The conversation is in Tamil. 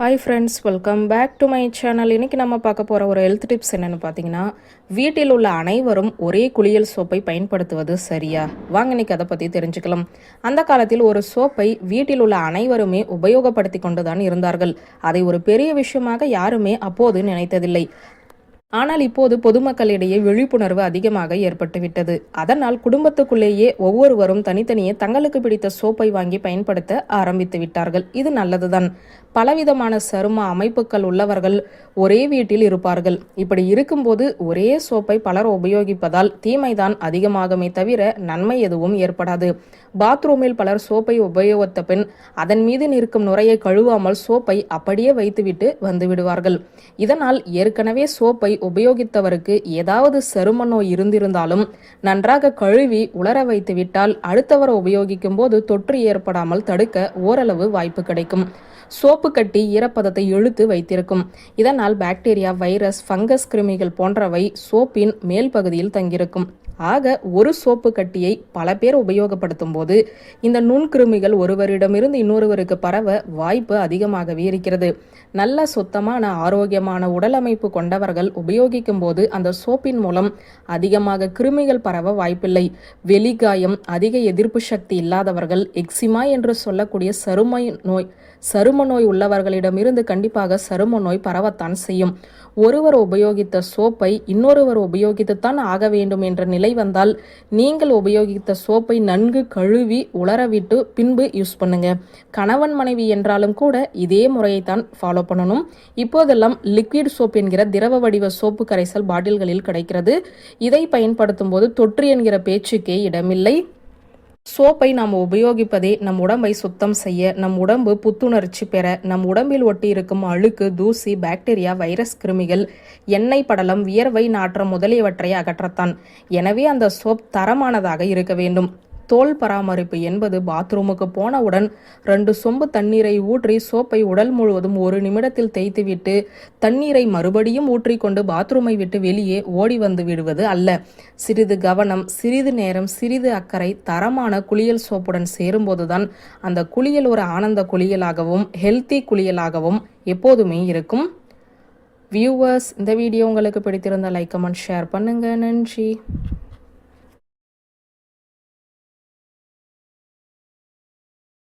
Hi friends welcome back to my channel இன்னைக்கு நம்ம பார்க்க போகிற ஒரு ஹெல்த் டிப்ஸ் என்னென்னு பார்த்தீங்கன்னா வீட்டில் உள்ள அனைவரும் ஒரே குளியல் சோப்பை பயன்படுத்துவது சரியா? வாங்க இன்னைக்கு அதை பற்றி தெரிஞ்சுக்கலாம். அந்த காலத்தில் ஒரு சோப்பை வீட்டில் உள்ள அனைவருமே உபயோகப்படுத்தி கொண்டு தான் இருந்தார்கள். அதை ஒரு பெரிய விஷயமாக யாருமே அப்போது நினைத்ததில்லை. ஆனால் இப்போது பொதுமக்களிடையே விழிப்புணர்வு அதிகமாக ஏற்பட்டுவிட்டது. அதனால் குடும்பத்துக்குள்ளேயே ஒவ்வொருவரும் தனித்தனியே தங்களுக்கு பிடித்த சோப்பை வாங்கி பயன்படுத்த ஆரம்பித்து விட்டார்கள். இது நல்லதுதான். பலவிதமான சரும அமைப்புகள் உள்ளவர்கள் ஒரே வீட்டில் இருப்பார்கள். இப்படி இருக்கும்போது ஒரே சோப்பை பலர் உபயோகிப்பதால் தீமைதான் அதிகமாகுமே தவிர நன்மை எதுவும் ஏற்படாது. பாத்ரூமில் பலர் சோப்பை உபயோகித்த பின் அதன் மீது நிற்கும் நுரையை கழுவாமல் சோப்பை அப்படியே வைத்துவிட்டு வந்து விடுவார்கள். இதனால் ஏற்கனவே சோப்பை உபயோகித்தவருக்கு ஏதாவது சரும நோய் இருந்திருந்தாலும் நன்றாக கழுவி உலர வைத்துவிட்டால் அடுத்தவரை உபயோகிக்கும் போது தொற்று ஏற்படாமல் தடுக்க ஓரளவு வாய்ப்பு கிடைக்கும். சோப்பு கட்டி ஈரப்பதத்தை இழுத்து வைத்திருக்கும். இதனால் பாக்டீரியா வைரஸ் ஃபங்கஸ் கிருமிகள் போன்றவை சோப்பின் மேல் பகுதியில் தங்கியிருக்கும். ஆக ஒரு சோப்பு கட்டியை பல பேர் உபயோகப்படுத்தும் போது இந்த நுண்கிருமிகள் ஒருவரிடமிருந்து இன்னொருவருக்கு பரவ வாய்ப்பு அதிகமாகவே இருக்கிறது. நல்ல சுத்தமான ஆரோக்கியமான உடலமைப்பு கொண்டவர்கள் உபயோகிக்கும் போது அந்த சோப்பின் மூலம் அதிகமாக கிருமிகள் பரவ வாய்ப்பில்லை. வெளிகாயம் அதிக எதிர்ப்பு சக்தி இல்லாதவர்கள் எக்ஸிமா என்று சொல்லக்கூடிய சருமை நோய் சரும நோய் உள்ளவர்களிடமிருந்து கண்டிப்பாக சரும நோய் பரவத்தான் செய்யும். ஒருவர் உபயோகித்த சோப்பை இன்னொருவர் உபயோகித்துத்தான் ஆக வேண்டும் என்ற நிலை வந்தால் நீங்கள் உபயோகித்த சோப்பை நன்கு கழுவி உலரவிட்டு பின்பு யூஸ் பண்ணுங்க. கணவன் மனைவி என்றாலும் கூட இதே முறையை தான் ஃபாலோ பண்ணணும். இப்போதெல்லாம் லிக்விட் சோப் என்கிற திரவ வடிவ சோப்பு கரைசல் பாட்டில்களில் கிடைக்கிறது. இதை பயன்படுத்தும் போது தொற்று என்கிற பேச்சுக்கே இடமில்லை. சோப்பை நாம் உபயோகிப்பதே நம் உடம்பை சுத்தம் செய்ய நம் உடம்பு புத்துணர்ச்சி பெற நம் உடம்பில் ஒட்டி இருக்கும் அழுக்கு தூசி பாக்டீரியா வைரஸ் கிருமிகள் எண்ணெய் படலம் வியர்வை நாற்றம் முதலியவற்றை அகற்றத்தான். எனவே அந்த சோப் தரமானதாக இருக்க வேண்டும். தோல் பராமரிப்பு என்பது பாத்ரூமுக்கு போனவுடன் ரெண்டு சொம்பு தண்ணீரை ஊற்றி சோப்பை உடல் முழுவதும் ஒரு நிமிடத்தில் தேய்த்துவிட்டு தண்ணீரை மறுபடியும் ஊற்றிக்கொண்டு பாத்ரூமை விட்டு வெளியே ஓடி வந்து விடுவது அல்ல. சிறிது கவனம் சிறிது நேரம் சிறிது அக்கறை தரமான குளியல் சோப்புடன் சேரும்போதுதான் அந்த குளியல் ஒரு ஆனந்த குளியலாகவும் ஹெல்த்தி குளியலாகவும் எப்போதுமே இருக்கும். வியூவர்ஸ் இந்த வீடியோ உங்களுக்கு பிடித்திருந்த லைக் கமெண்ட் ஷேர் பண்ணுங்கள் நன்றி.